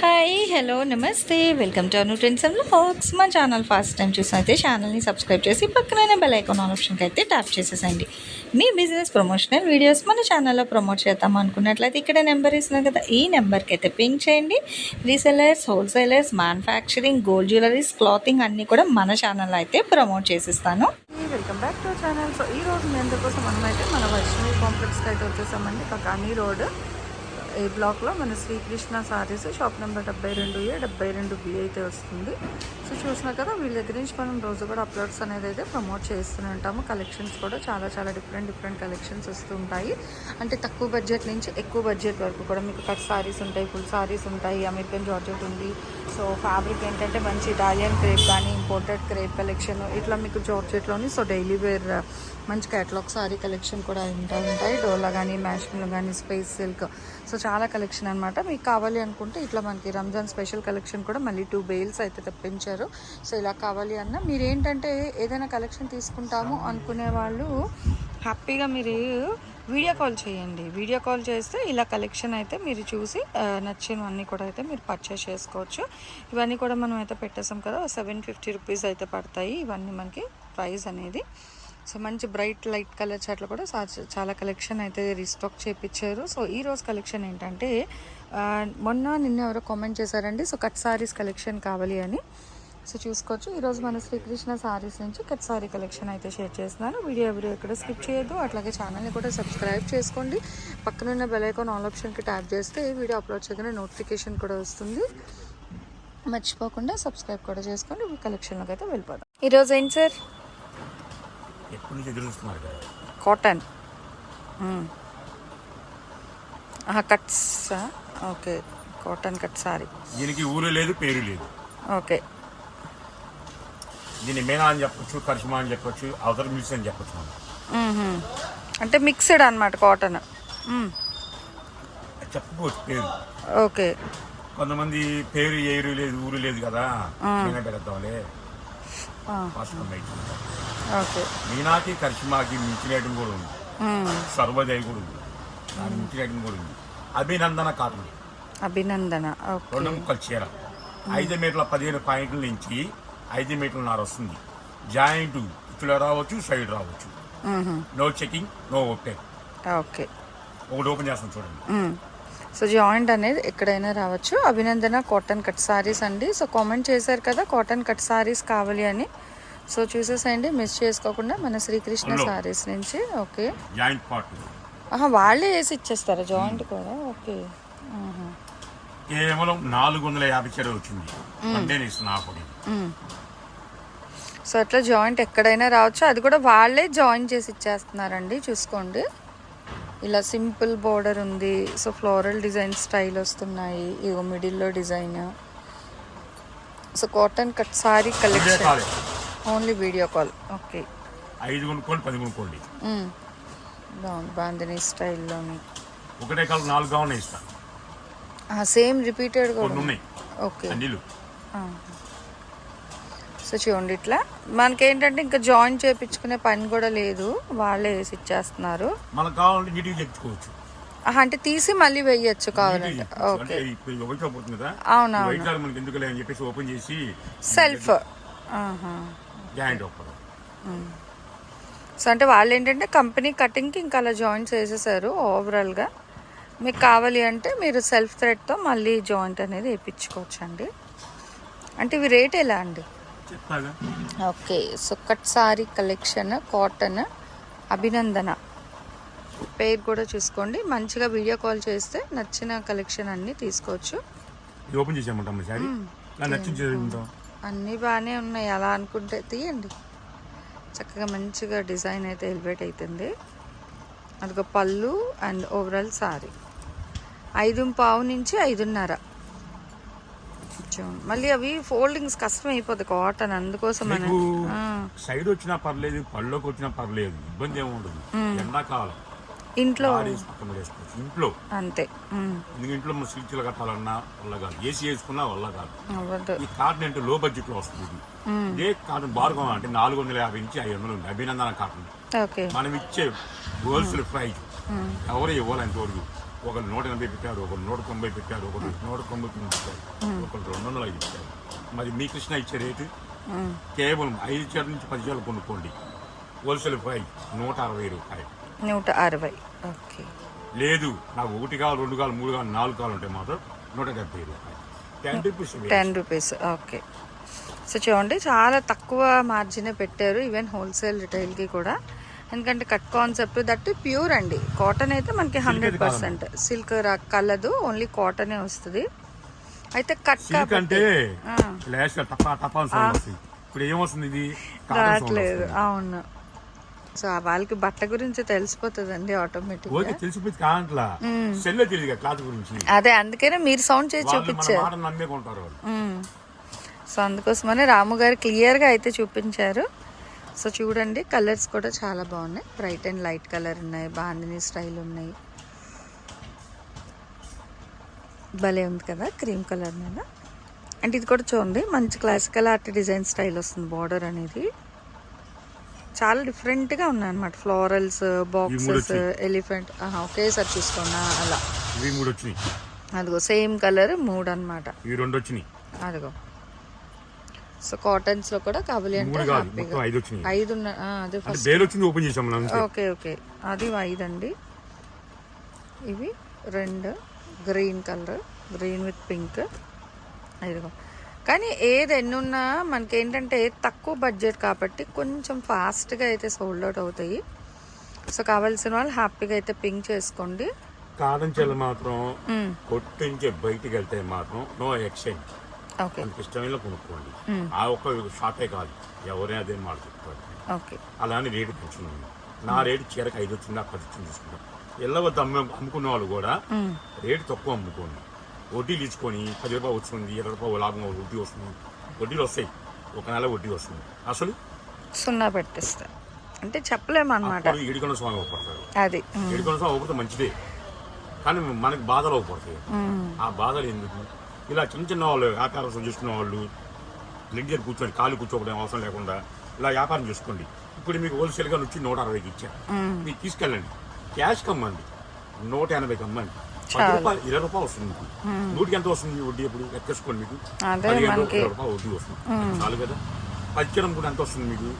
Hi hello నమస్తే welcome to Anu Trends and Facts మా channel first time చూసినైతే ఛానల్ని సబ్స్క్రైబ్ చేసి పక్కనే బెల్ ఐకాన్ ఆప్షన్కి అయితే ట్యాప్ చేసేసండి మీ బిజినెస్ ప్రమోషనల్ వీడియోస్ మన ఛానల్లో ప్రమోట్ చేద్దాం అనుకున్నట్లయితే ఇక్కడ నెంబర్ ఇస్తున్నాం కదా ఈ నెంబర్కి అయితే పింక్ చేయండి. Resellers wholesalers manufacturing gold jewelleries clothing అన్నీ కూడా మన ఛానల్లో అయితే promote చేసిస్తాను. Welcome back to channel so ఈ రోజు మీ అందరికోసం మనమైతే మన వైష్ణవి కాంప్లెక్స్కి అయితే వచ్చేసామండి పకానీ రోడ్. ఏ బ్లాక్లో మన శ్రీకృష్ణ సారీస్ షాప్ నెంబర్ డెబ్బై రెండు ఏ డెబ్బై రెండు బి అయితే వస్తుంది. సో చూసినా కదా వీళ్ళ దగ్గర నుంచి మనం రోజు కూడా అప్లోడ్స్ అనేది అయితే ప్రమోట్ చేస్తూనే ఉంటాము. కలెక్షన్స్ కూడా చాలా చాలా డిఫరెంట్ డిఫరెంట్ కలెక్షన్స్ వస్తూ ఉంటాయి. అంటే తక్కువ బడ్జెట్ నుంచి ఎక్కువ బడ్జెట్ వరకు కూడా మీకు కట్ సారీస్ ఉంటాయి ఫుల్ సారీస్ ఉంటాయి అమెరికన్ జార్జెట్ ఉంది. సో ఫ్యాబ్రిక్ ఏంటంటే మంచి ఇటాలియన్ క్రేప్ కానీ ఇంపోర్టెడ్ క్రేప్ కలెక్షన్ ఇట్లా మీకు జార్జెట్లోని సో డైలీ వేర్ మంచి క్యాటలాగ్ సారీ కలెక్షన్ కూడా ఉంటా ఉంటాయి. డోలా కానీ మ్యాష్మిల్ కానీ స్పేస్ సిల్క్ సో చాలా కలెక్షన్ అనమాట మీకు కావాలి అనుకుంటే ఇట్లా మనకి రంజాన్ స్పెషల్ కలెక్షన్ కూడా మళ్ళీ టూ బెయిల్స్ అయితే తెప్పించారు. సో ఇలా కావాలి అన్న. మీరు ఏంటంటే ఏదైనా కలెక్షన్ తీసుకుంటాము అనుకునే వాళ్ళు హ్యాపీగా మీరు వీడియో కాల్ చేయండి. వీడియో కాల్ చేస్తే ఇలా కలెక్షన్ అయితే మీరు చూసి నచ్చినవన్నీ కూడా అయితే మీరు పర్చేస్ చేసుకోవచ్చు. ఇవన్నీ కూడా మనం అయితే పెట్టేసాం కదా సెవెన్ ఫిఫ్టీ రూపీస్ అయితే పడతాయి. ఇవన్నీ మనకి ప్రైస్ అనేది. సో మంచి బ్రైట్ లైట్ కలర్స్ అట్లా కూడా చాలా కలెక్షన్ అయితే రీస్టాక్ చేయించారు సో ఈ రోజు కలెక్షన్ ఏంటంటే మొన్న నిన్న ఎవరో కామెంట్ చేశారండి సో కట్ సారీస్ కలెక్షన్ కావాలి అని. సో చూసుకోవచ్చు ఈరోజు మన శ్రీకృష్ణ సారీస్ నుంచి కట్ సారీ కలెక్షన్ అయితే షేర్ చేస్తున్నాను. వీడియో ఎవరు ఎక్కడ స్కిప్ చేయొద్దు అట్లాగే ఛానల్ని కూడా సబ్స్క్రైబ్ చేసుకోండి. పక్కనున్న బెలైకాన్ ఆల్ ఆప్షన్కి ట్యాప్ చేస్తే వీడియో అప్లోడ్ చేయగానే నోటిఫికేషన్ కూడా వస్తుంది. మర్చిపోకుండా సబ్స్క్రైబ్ కూడా చేసుకోండి కలెక్షన్లోకి అయితే వెళ్ళిపోదాం. ఈరోజు ఏంటి సార్? ఎప్పటి నుంచి ఎదురు చూస్తున్నారు కదా cotton cuts okay cotton cut sari దీనికి ఊరు లేదు పేరు లేదు. ఓకే దీన్ని మేనా అని చెప్పొచ్చు కరిష్మా అని చెప్పొచ్చు అవతల మిల్స్ అని చెప్పొచ్చు మనం. మ్మ్హ. అంటే మిక్స్డ్ అనమాట కాటన్ చెప్పుకోవచ్చు పేరు. ఓకే కొంతమంది పేరు ఏరు లేదు ఊరు లేదు కదా. మీనా పెడతాంలే ఆ, ఫాస్ట్ ఓకే మీనాకి కరిష్మాకి మించిన ఐటమ్ కూడా ఉంది. మ్మ్. సర్వోదయ కూడా ఉంది. దాని మించిన ఐటమ్ కూడా ఉంది. అభినందన కాటన్. అభినందన ఓకే. రెండు ముక్కలు చీర. ఐదు మీటర్ల పదిహేను పాయింట్ల నుంచి ఐదు మీటర్ల నార వస్తుంది. జాయింట్ ఇట్లా రావచ్చు సైడ్ రావచ్చు. No checking no open. Okay. ఒకటి ఓపెన్ చేస్తాం చూడండి. సో జాయింట్ అనేది ఎక్కడైనా రావచ్చు. అభినందన కాటన్ కట్ సారీస్ అండి. సో కామెంట్ చేశారు కదా కాటన్ కట్ సారీస్ కావాలి అని. సో చూసేసేయండి మిస్ చేసుకోకుండా మన శ్రీకృష్ణ. సారీస్ నుంచి. ఓకే జాయింట్ పార్ట్ వాళ్ళే వేసి ఇచ్చేస్తారా? జాయింట్ కూడా? ఓకే. కేవలం నాలుగు వందల యాభై వచ్చింది మ్మ్. సో అట్లా జాయింట్ ఎక్కడైనా రావచ్చు. అది కూడా వాళ్ళే జాయిన్ చేసి ఇచ్చేస్తున్నారండి. చూసుకోండి. ఇలా సింపుల్ బోర్డర్ ఉంది. సో ఫ్లోరల్ డిజైన్ స్టైల్ వస్తున్నాయి. ఇగో మిడిల్లో design so cotton cut sari collection కాలే ఓన్లీ వీడియో కాల్. ఓకే. ఐదు కొనుక్కోండి పది కొనుక్కోండి. బాగుంది. బాందిని స్టైల్లోని. ఒకటే కాలం నాలుగు కావాలి ఇస్తా. సేమ్ రిపీటెడ్ కూడా ఉన్నాయి. ఓకే. అన్నిలు సో చూడండి ఇట్లా. మనకేంటంటే ఇంకా జాయిన్ చేయించుకునే పని కూడా లేదు. వాళ్ళే వేసి ఇచ్చేస్తున్నారు. మనకు కావాలంటే నీట్గా చెప్పుకోవచ్చు ఆహా, అంటే తీసి మళ్ళీ వేయచ్చు కావాలంటే. ఓకే. మనకి ఎందుకు అని చెప్పేసి ఓపెన్ చేసి సెల్ఫ్. ఆహా. జాయింట్ సో అంటే వాళ్ళు ఏంటంటే కంపెనీ కటింగ్కి ఇంకా అలా జాయింట్స్ వేసేసారు ఓవరాల్గా. మీకు కావాలి అంటే మీరు సెల్ఫ్ థ్రెడ్తో మళ్ళీ జాయింట్ అనేది వేయించుకోవచ్చు అండి అంటే ఇవి రేట్ ఎలా అండి? Okay. So cut sari collection cotton Abhinandana. పేరు కూడా చూసుకోండి. మంచిగా వీడియో కాల్ చేస్తే నచ్చిన కలెక్షన్ అన్నీ తీసుకోవచ్చు. ఓపెన్ చేసామంటాం సారీ? నచ్చింది అన్నీ బాగానే ఉన్నాయి. అలా అనుకుంటే తీయండి. చక్కగా మంచిగా డిజైన్ అయితే ఎలివేట్ అవుతుంది అదొక పళ్ళు అండ్ ఓవరాల్ సారీ. ఐదు పావు నుంచి ఐదున్నర. మళ్ళీ అవి ఫోల్డింగ్స్ కష్టం అయిపోద్ది కాటన్. అందుకోసం సైడ్ వచ్చినా పర్లేదు పళ్ళలోకి వచ్చినా పర్లేదు ఇబ్బంది ఏమి ఉండదు. ఎండాకాలం. ఇంట్లో పక్కన వేసుకోవచ్చు ఇంట్లో. అంతే. ఉమ్, ఎందుకు ఇంట్లో మన స్విచ్లు కట్టాలన్నా వల్ల కాదు. ఏసీ వేసుకున్నా వల్ల కాదు. ఈ కాటన్ అంటే లో బడ్జెట్లో వస్తుంది ఇది. ఇదే కాటన్ బార్గో అంటే నాలుగు వందల యాభై నుంచి ఐదు వందలు ఉంది. అభినందన కాటన్ మనం ఇచ్చే హోల్సేల్ ప్రైస్ ఎవరు ఇవ్వాలంటే వరకు ఒకరు నూట ఎనభై పెట్టారు ఒకరు నూట తొంభై పెట్టారు ఒకరు నూట తొంభై తొమ్మిది పెట్టారు ఒకరు రెండు వందల ఐదు పెట్టారు. మరి మీ కృష్ణ ఇచ్చే రేటు. కేవలం ఐదు చీరల నుంచి పది చీరలు కొనుక్కోండి. హోల్సేల్ ప్రైస్ నూట అరవై రూపాయలు. నూట అరవై. లేదు నాకు ఒకటి కావాలి రెండు కావాలి మూడు కావాలి నాలుగు కావాలి ఉంటే మాత్రం నూట డెబ్బై రూపాయలు. Ten rupees ten rupees okay. So చూడండి చాలా తక్కువ మార్జినే పెట్టారు ఈవెన్ హోల్సేల్ రిటైల్కి కూడా. ఎందుకంటే కట్ కాన్సెప్ట్ దట్ ప్యూర్ అండి. కాటన్ అయితే మనకి హండ్రెడ్ పర్సెంట్. సిల్క్ కలదు ఓన్లీ కాటనే వస్తుంది. అయితే కట్ అంటే వస్తుంది. ఇప్పుడు ఏమొస్తుంది ఇది? రావట్లేదు. అవును. సో వాళ్ళకి బట్ట గురించి తెలిసిపోతుందండి ఆటోమేటిక్ ఓకే తెలిసిపోయింది కాంట్లా సెల్లో తెలియదు క్లాత్ గురించి. అదే అందుకనే మీరు సౌండ్ చేసి చూపించారు. సో అందుకోసమనే రాము గారు క్లియర్గా అయితే చూపించారు. సో చూడండి కలర్స్ కూడా చాలా బాగున్నాయి. బ్రైట్ అండ్ లైట్ కలర్ ఉన్నాయి బాందిని స్టైల్ ఉన్నాయి. భలే ఉంది కదా క్రీమ్ కలర్ మీద. అంటే ఇది కూడా చూడండి మంచి క్లాసికల్ ఆర్ట్ డిజైన్ స్టైల్ వస్తుంది బార్డర్ అనేది. చాలా డిఫరెంట్గా ఉన్నాయి అనమాట ఫ్లోరల్స్ బాక్సెస్. ఎలిఫెంట్ ఒకేసారి చూసుకున్నా అలా. ఇవి మూడు వచ్చినాయి అదిగో సేమ్ కలర్ మూడు అన్నమాట ఇవి రెండు వచ్చినాయి అదిగో. సో కాటన్స్లో కూడా కావాలి అంటే ఐదు అదే ఫస్ట్ ఓపెన్ చేసాం ఓకే ఓకే. అది ఐదు అండి ఇవి రెండు green colour green with pink ఇదిగో. కానీ ఏది ఎన్నున్నా మనకి ఏంటంటే తక్కువ బడ్జెట్ కాబట్టి కొంచెం ఫాస్ట్గా అయితే సోల్డ్ అవుట్ అవుతాయి. సో కావాల్సిన వాళ్ళు హ్యాపీగా అయితే పింక్ చేసుకోండి. కాటన్ చెల్లు మాత్రం. కొట్టించి బయటికి వెళ్తే మాత్రం నో ఎక్స్చేంజ్ మనకి ఇష్టమైన కొనుక్కోండి. ఆ ఒక్క షాపే కాదు. ఎవరైనా అదే మాట చెప్తారు. ఓకే. అలానే రేటు పెంచున్నాను నా రేటు చీరకు ఐదు వచ్చింది పది వచ్చింది తీసుకుంటాం. ఇళ్ళ వద్ద అమ్మే అమ్ముకున్న వాళ్ళు కూడా. రేటు తక్కువ అమ్ముకోండి. వడ్డీలు ఇచ్చుకొని పది రూపాయలు వస్తుంది ఇరవై రూపాయలు లాభం వడ్డీ వస్తుంది వడ్డీలు వస్తాయి ఒక నెల వడ్డీ వస్తుంది అసలు సున్నా పెట్టేస్తా. అంటే చెప్పలేము అనమాట ఇడికొండ స్వామి అవ్వపడతారు అది మ్మ్. ఇడికొండ స్వామి అవ్వకపోతే మంచిదే. కానీ మనకి బాధలు అవ్వపడతాయి మ్మ్. ఆ బాధలు ఎందుకు? ఇలా చిన్న చిన్న వాళ్ళు వ్యాపారం చేసుకున్న వాళ్ళు దగ్గర కూర్చొని కాలు కూర్చోవడం అవసరం లేకుండా ఇలా వ్యాపారం చేసుకోండి. ఇప్పుడు మీకు హోల్సేల్గా వచ్చి నూట అరవైకి ఇచ్చారు. మీరు తీసుకెళ్ళండి. క్యాష్ కమ్మండి. నూట ఎనభైకి అమ్మండి. పది చాలు. రూపాయలు ఇరవై రూపాయలు వస్తుంది మీకు. నూటికి ఎంత వస్తుంది వడ్డీ ఎప్పుడు? ఎక్కేసుకోండి మీకు. పదిహేను రూపాయలు ఇరవై రూపాయలు వడ్డీ వస్తుంది. చాలు కదా. పచ్చడం కూడా ఎంత వస్తుంది మీకు?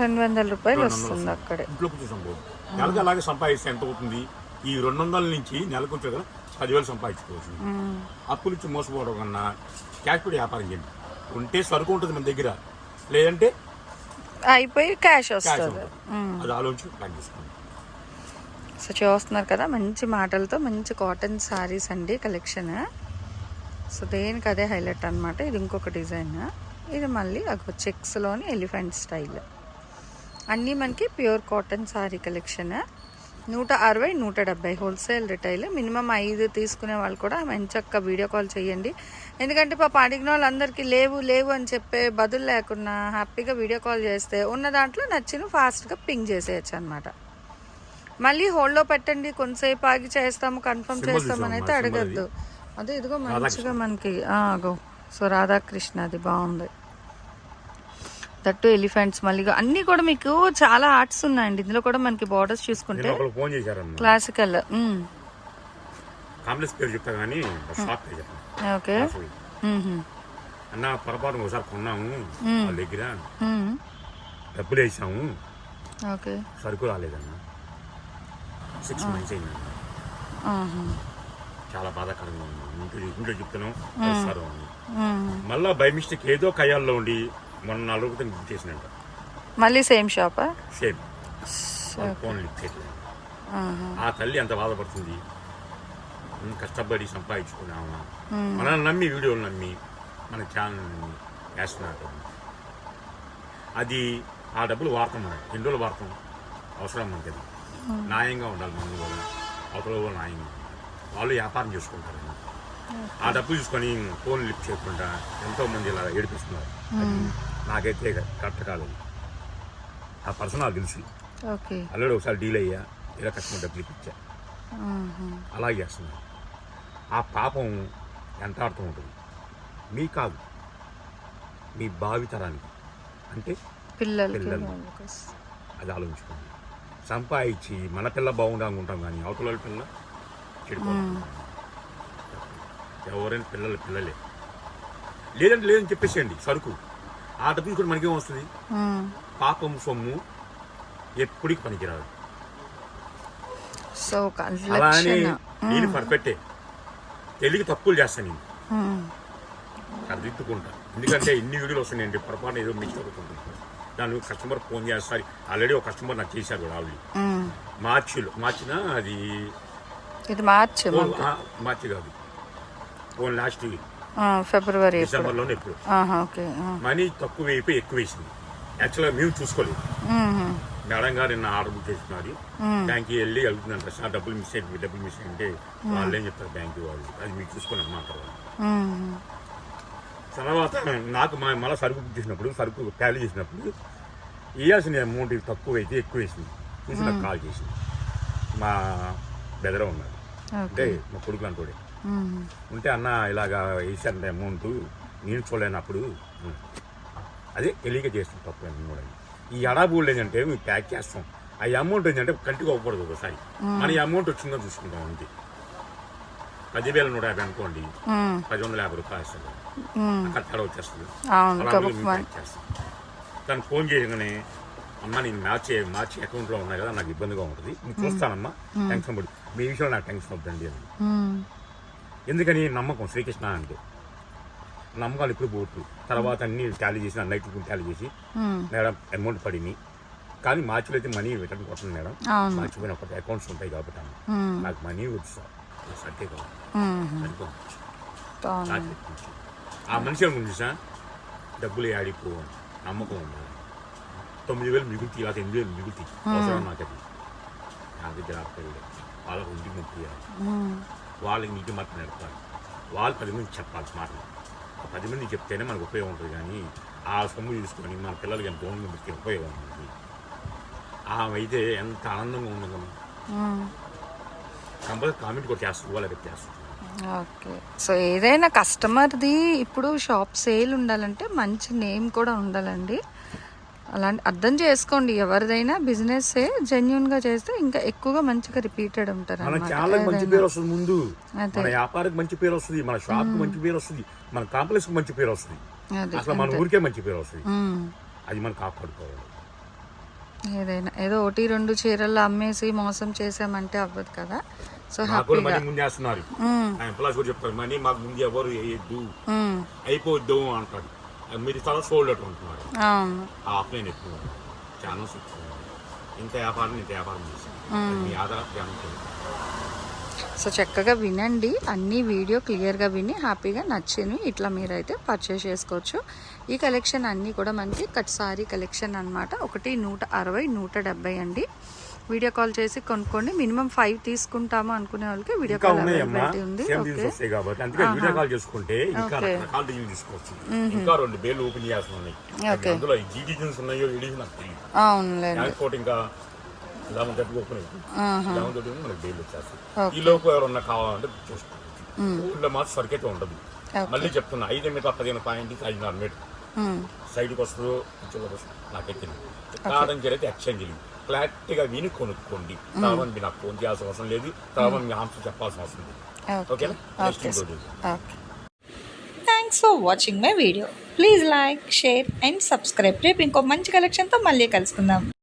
రెండు వందల రూపాయలు వస్తుంది అక్కడే. ఇంట్లో కూర్చొని సంపాదు నెలకు అలాగే సంపాదిస్తే ఎంత అవుతుంది? ఈ రెండు వందల నుంచి నెలకు వచ్చే కదా పదివేలు సంపాదించుకోవచ్చు. అప్పులు ఇచ్చి మోసపోవడం కన్నా క్యాష్ పెట్టి వ్యాపారం చేయండి. ఉంటే సరుకు ఉంటుంది మన దగ్గర. లేదంటే అయిపోయి క్యాష్ వస్తుంది. అది ఆలోచించి ప్లాన్ చేసుకోండి. సో చూస్తున్నారు కదా మంచి మాటలతో మంచి కాటన్ శారీస్ అండి కలెక్షన్ సో దేనికి అదే హైలైట్ అనమాట ఇది ఇంకొక డిజైన్ ఇది మళ్ళీ ఒక చెక్స్లోని ఎలిఫెంట్ స్టైల్ అన్నీ మనకి ప్యూర్ కాటన్ సారీ కలెక్షన్ నూట అరవై నూట డెబ్బై హోల్సేల్ రిటైల్ మినిమం ఐదు తీసుకునే వాళ్ళు కూడా మంచక్క వీడియో కాల్ చేయండి. ఎందుకంటే పాప అడిగిన వాళ్ళందరికీ లేవు లేవు అని చెప్పే బదులు లేకుండా హ్యాపీగా వీడియో కాల్ చేస్తే ఉన్న దాంట్లో నచ్చిన ఫాస్ట్గా పింగ్ చేసేయచ్చు అనమాట మళ్ళీ హోల్డ్లో పెట్టండి కొంతసేపు ఆగి చేస్తాము కన్ఫర్మ్ చేస్తామని అయితే అడగద్దు. అదే ఇదిగో మంచిగా మనకి ఆ, అగో. సో రాధాకృష్ణ అది బాగుంది. దట్టు ఎలిఫెంట్స్ మళ్ళీ అన్నీ కూడా మీకు చాలా ఆర్ట్స్ ఉన్నాయండి. ఇందులో కూడా మనకి బార్డర్స్ చూసుకుంటే క్లాసికల్ కాంప్లెక్స్ పేరు చెప్తా కానీ ఒక షాప్ పేరు చెప్పండి ఓకే. అన్న పొరపాటు ఒకసారి కొన్నాము వాళ్ళ దగ్గర. డబ్బులు వేసాము. ఓకే. సరుకు రాలేదన్న. సిక్స్ మంత్స్ అయిందన్న చాలా బాధాకరంగా ఉంది. ఇంట్లో ఇంట్లో చెప్తున్నాం అని. మళ్ళా బై మిస్టేక్ ఏదో కయ్యాల్లో ఉండి మొన్న నాలుగు రోజులు బుక్ చేసినంట మళ్ళీ సేమ్ షాపా? సేమ్. ఫోన్ లిఫ్ట్ చేయలేదు ఆ తల్లి ఎంత బాధపడుతుంది. కష్టపడి సంపాదించుకున్నాము మనల్ని నమ్మి వీడియోలు నమ్మి మన ఛానల్ నమ్మి వేస్తున్నారు అది ఆ డబ్బులు వాడతాం మనం. ఎన్ని రోజులు వాడతాం? అవసరం మనకి న్యాయంగా ఉండాలి మనం కూడా. అవతల కూడా న్యాయంగా వాళ్ళు వ్యాపారం చేసుకుంటారు. ఆ డబ్బు చూసుకొని ఫోన్ లిఫ్ట్ చేయకుండా ఎంతో మంది ఇలా ఏడిపిస్తున్నారు. అది నాకైతే కరెక్ట్ కాలేదు. ఆ పర్సన్ నాకు తెలుసు. అల్లుడు ఒకసారి డీల్ అయ్యా ఇలా కస్టమర్ డబ్బులు ఇప్పించా. అలా చేస్తున్నారు. ఆ పాపం ఎంత అర్థం ఉంటుంది? మీ కాదు మీ భావితరానికి. అంటే పిల్లలు. అది ఆలోచించుకోండి. సంపాదించి మన పిల్ల బాగుండాలనుకుంటాం కానీ అవతల పిల్ల ఎవరైనా పిల్లలు పిల్లలే. లేదంటే లేదని చెప్పేసేయండి సరుకు. ఆ డబ్బులు కూడా మనకేం వస్తుంది. పాపం సొమ్ము ఎప్పటికి పనికిరాదు. సో ఒక అలా అని లక్షణ. నేను పర్ఫెక్టే. తెలియక తప్పులు చేస్తాను నేను. సరిదిద్దుకుంటా. ఎందుకంటే ఇన్ని వీడియోలు వస్తున్నాయండి పొరపాటు ఏదో మిస్ అవుతుంది దాని కస్టమర్ ఫోన్ చేస్తారు ఆల్రెడీ ఒక కస్టమర్ నాకు చేశారు కూడా మ్మ్. మార్చిలో మార్చిన అది ఇది మార్చ్ మార్చి కాదు. ఫోన్ లాస్ట్ ఫిబ్రవరి డిసెంబర్లోనే ఎప్పుడు ఓకే. మనీ తక్కువ అయిపోయి ఎక్కువ వేసింది. యాక్చువల్గా మేము చూసుకోలేదు. మేడం గారు నిన్న ఆర్డర్ బుక్ చేస్తున్నది మ్మ్. బ్యాంక్కి వెళ్ళి వెళ్తుందంట సార్ డబ్బులు మిస్ అయిపోయి డబ్బులు మిస్ వాళ్ళు ఏం చెప్తారు బ్యాంక్ వాళ్ళు? అది మీకు చూసుకొని వాళ్ళు. మ్మ్. తర్వాత నాకు మా మళ్ళీ సరుకు బుక్ చేసినప్పుడు సరుకు ట్యాలీ చేసినప్పుడు ఇవ్వాల్సిన అమౌంట్ తక్కువ అయితే ఎక్కువ వేసింది. చూసి నాకు కాల్ చేసింది మా బెదర ఉన్నాడు. అంటే మా కొడుకు అంటోడే మ్మ్. ఉంటే అన్న ఇలాగా వేసాను అమౌంట్ నేను చూడలేనప్పుడు. అదే తెలియక చేస్తాం తప్పు కూడా. ఈ అడాబూళ్ళు ఏంటంటే మేము ప్యాక్ చేస్తాం. ఆ అమౌంట్ ఏంటంటే కంటికి అవ్వకూడదు ఒకసారి. మన అమౌంట్ వచ్చిందో చూసుకుంటాం అంతే. పదివేల నూట యాభై అనుకోండి. పది వందల యాభై రూపాయలు ఇస్తుంది మ్మ్. అక్కడ తేడా వచ్చేస్తుంది. తను ఫోన్ చేయగానే అమ్మ నేను మార్చి మార్చి అకౌంట్లో ఉన్నాయి కదా నాకు ఇబ్బందిగా ఉంటుంది. నేను చూస్తానమ్మా టెన్షన్ పడి. మీ విషయంలో నాకు టెన్షన్ వద్దండి అని. ఎందుకని? నమ్మకం. శ్రీకృష్ణ అంటే. నమ్మకాలు ఇప్పుడు పోతు తర్వాత అన్ని టాలీ చేసి అన్నిటికి టాలీ చేసి. మేడం అమౌంట్ పడింది. కానీ మార్చిలో అయితే మనీ రిటర్న్ కొట్టండి మేడం. మార్చిపోయిన అకౌంట్స్ ఉంటాయి కాబట్టి. నాకు మనీ వద్దు సార్. నాకు నాకు. ఆ మనిషి సార్ డబ్బులు ఆడిపో నమ్మకం ఉండాలి తొమ్మిది వేలు మిగులుతాయి లేదా ఎనిమిది వేలు మిగులుతాయి. అవసరం నాకు అది? నా దగ్గర అక్కర్లేదు వాళ్ళకు పంపించాలి మ్మ్. వాళ్ళకి నీటి మాత్రం నేర్పాలి. వాళ్ళు పది మంది చెప్పాలి మాటలు ఆ పది మంది చెప్తేనే మనకు ఉపయోగం ఉంటుంది కానీ ఆ సొమ్ము తీసుకొని మన పిల్లలకి ఎంత పంపిస్తే ఉపయోగం ఉంటుంది. ఆమె అయితే ఎంత ఆనందంగా ఉండదు. కంపల్సరీ కామెంట్ కూడా చేస్తుంది వాళ్ళకి చేస్తుంది ఓకే. సో ఏదైనా కస్టమర్ది ఇప్పుడు షాప్ సేల్ ఉండాలంటే మంచి నేమ్ కూడా ఉండాలండి. అలాంటి అర్థం చేసుకోండి. ఎవరిదైనా బిజినెస్ జెన్యున్గా చేస్తే ఇంకా ఎక్కువగా మంచిగా రిపీటెడ్ ఉంటారు మన. ఛానల్కి మంచి పేరు వస్తుంది ముందు. మన వ్యాపారికి మంచి పేరు వస్తుంది మన షాప్కి మంచి పేరు వస్తుంది మన కాంప్లెక్స్కి మంచి పేరు వస్తుంది అసలు మన ఊరికే మంచి పేరు వస్తుంది. అది మనం కాపాడుకోవాలి. ఏదైనా ఏదో ఒకటి రెండు చీరలు అమ్మేసి మోసం చేసామంటే అవ్వదు కదా. సో హ్యాపీగా. ఎంప్లాయీస్ కూడా చెప్తారు మనీ మాకు ముందు ఎవరు వేయద్దు. అయిపోద్దు అంటారు మీరు చాలా సోల్డ్ అటు అంటున్నారు. అవును. ఆఫ్లైన్ ఎక్కువ. ఛానల్స్ ఎక్కువ. ఇంత వ్యాపారం ఇంత వ్యాపారం చేశాను మీ ఆధార ధ్యానం చేయండి సో చక్కగా వినండి. అన్ని వీడియో క్లియర్గా విని హ్యాపీగా నచ్చినవి ఇట్లా మీరైతే పర్చేస్ చేసుకోవచ్చు. ఈ కలెక్షన్ అన్నీ కూడా మనకి కట్ సారీ కలెక్షన్ అన్నమాట. ఒకటి నూట అరవై నూట డెబ్బై అండి. వీడియో కాల్ చేసి కొనుక్కోండి. మినిమం ఫైవ్ తీసుకుంటాము అనుకునే వాళ్ళకి వీడియో కాల్ అవైలబిలిటీ ఉంది. ఓకే వీడియో కాల్ చేసుకుంటే ఇంకా Okay. రకరకాల డీల్ తీసుకోవచ్చు ఇంకా రెండు బేలు ఓపెన్ చేయాల్సి ఉన్నాయి Okay. అందులో ఈ డిజైన్స్ ఉన్నాయో ఈ డిజైన్ నాకు తెలియదు. అవునులేండి. ఇంకా లెవెన్ థర్టీ ఓపెన్ అవుతుంది ఆహా. లెవెన్ థర్టీ మనకి బేల్ వచ్చేస్తుంది. Okay. ఈ లోపు ఎవరన్నా కావాలంటే చేసుకోవచ్చు. ఊళ్ళో మాత్రం సరికి అయితే ఉండదు. మళ్ళీ చెప్తున్నా ఐదు మీటర్ పదిహేను పాయింట్ ఐదున్నర మీటర్. సైడ్కి వస్తుందో వస్తుందో నాకైతే తెలియదు. కాదని అయితే ఎక్స్చేంజ్ క్లారిటీగా విని కొనుక్కోండి. తర్వాత మీరు నాకు ఫోన్ చేయాల్సిన అవసరం లేదు. తర్వాత మీ ఆన్సర్ చెప్పాల్సిన అవసరం లేదు. ఓకేనా? Next thanks for watching my video please like share and subscribe రేపు ఇంకో మంచి కలెక్షన్తో మళ్ళీ కలుసుకుందాం.